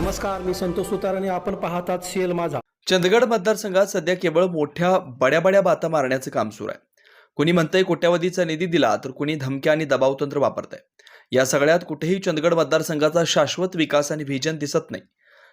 नमस्कार मी संतोष सुतार आणि आपण पाहतात सीएल माझा. चंदगड मतदारसंघात सध्या केवळ मोठ्या बड्या बड्या बाता मारण्याचं काम सुरू आहे. कुणी म्हणतंय कोट्यावधीचा निधी दिला तर कुणी धमक्या आणि दबावतंत्र वापरतंय. या सगळ्यात कुठेही चंदगड मतदारसंघाचा शाश्वत विकास आणि व्हिजन दिसत नाही.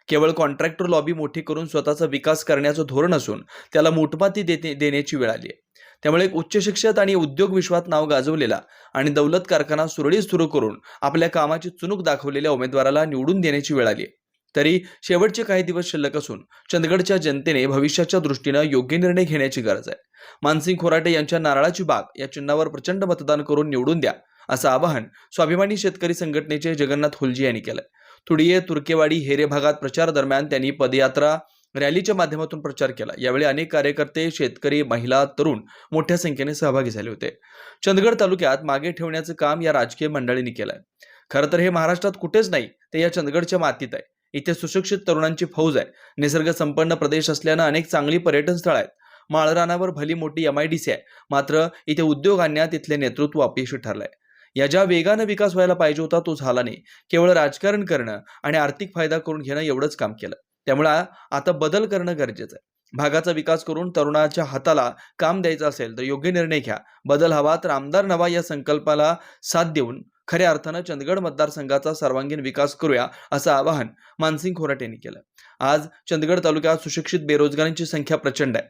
केवळ कॉन्ट्रॅक्टर लॉबी मोठी करून स्वतःचा विकास करण्याचं धोरण असून त्याला मोठमाती देते देण्याची वेळ आली आहे. त्यामुळे एक उच्च शिक्षित आणि उद्योग विश्वात नाव गाजवलेला आणि दौलत कारखाना सुरळीत सुरू करून आपल्या कामाची चुणूक दाखवलेल्या उमेदवाराला निवडून देण्याची वेळ आली आहे. तरी शेवटचे काही दिवस शिल्लक असून चंदगडच्या जनतेने भविष्याच्या दृष्टीनं योग्य निर्णय घेण्याची गरज आहे. मानसिंग खोराटे यांच्या नारळाची बाग या चिन्हावर प्रचंड मतदान करून निवडून द्या असं आवाहन स्वाभिमानी शेतकरी संघटनेचे जगन्नाथ हुलजी यांनी केलंय. तुडिये तुर्केवाडी हेरे भागात प्रचार दरम्यान त्यांनी पदयात्रा रॅलीच्या माध्यमातून प्रचार केला. यावेळी अनेक कार्यकर्ते शेतकरी महिला तरुण मोठ्या संख्येने सहभागी झाले होते. चंदगड तालुक्यात मागे ठेवण्याचं काम या राजकीय मंडळींनी केलंय. खरं तर हे महाराष्ट्रात कुठेच नाही ते या चंदगडच्या मातीत आहे. इथे सुशिक्षित तरुणांची फौज आहे. निसर्ग संपन्न प्रदेश असल्यानं अनेक चांगली पर्यटन स्थळं आहेत. माळरानावर भली मोठी एम आय डी सी आहे. मात्र इथे उद्योग आणण्यात इथले नेतृत्व अपयशी ठरलंय. या ज्या वेगानं विकास व्हायला पाहिजे होता तो झाला नाही. केवळ राजकारण करणं आणि आर्थिक फायदा करून घेणं एवढंच काम केलं. त्यामुळे आता बदल करणं गरजेचं आहे. भागाचा विकास करून तरुणाच्या हाताला काम द्यायचं असेल तर योग्य निर्णय घ्या. बदल हवा तर आमदार नवा या संकल्पाला साथ देऊन खऱ्या अर्थानं चंदगड मतदारसंघाचा सर्वांगीण विकास करूया असं आवाहन मानसिंग खोराट यांनी केलं. आज चंदगड तालुक्यात सुशिक्षित बेरोजगारांची संख्या प्रचंड आहे.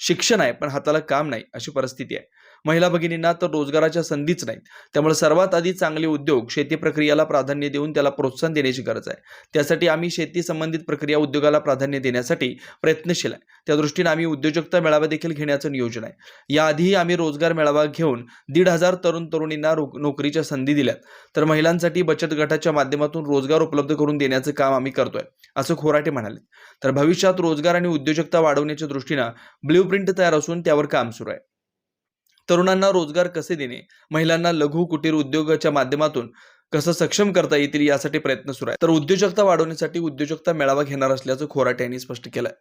शिक्षण आहे पण हाताला काम नाही अशी परिस्थिती आहे. महिला भगिनींना तर रोजगाराच्या संधीच नाहीत. त्यामुळे सर्वात आधी चांगले उद्योग शेती प्रक्रियाला प्राधान्य देऊन त्याला प्रोत्साहन देण्याची गरज आहे. त्यासाठी आम्ही शेती संबंधित प्रक्रिया उद्योगाला प्राधान्य देण्यासाठी प्रयत्नशील आहे. त्या दृष्टीने आम्ही उद्योजकता मेळावा देखील घेण्याचं नियोजन आहे. याआधीही आम्ही रोजगार मेळावा घेऊन दीड हजार तरुण तरुणींना नोकरीच्या संधी दिल्यात. तर महिलांसाठी बचत गटाच्या माध्यमातून रोजगार उपलब्ध करून देण्याचं काम आम्ही करतोय असं खोराटे म्हणाले. तर भविष्यात रोजगार आणि उद्योजकता वाढवण्याच्या दृष्टीनं ब्ल्यू प्रिंट तयार असून त्यावर काम सुरू आहे. तरुणांना रोजगार कसे देणे? महिलांना लघु कुटीर उद्योगाच्या माध्यमातून कसं सक्षम करता येतील यासाठी प्रयत्न सुरू आहे तर उद्योजकता वाढवण्यासाठी उद्योजकता मेळावा घेणार असल्याचं खोराट यांनी स्पष्ट केलंय.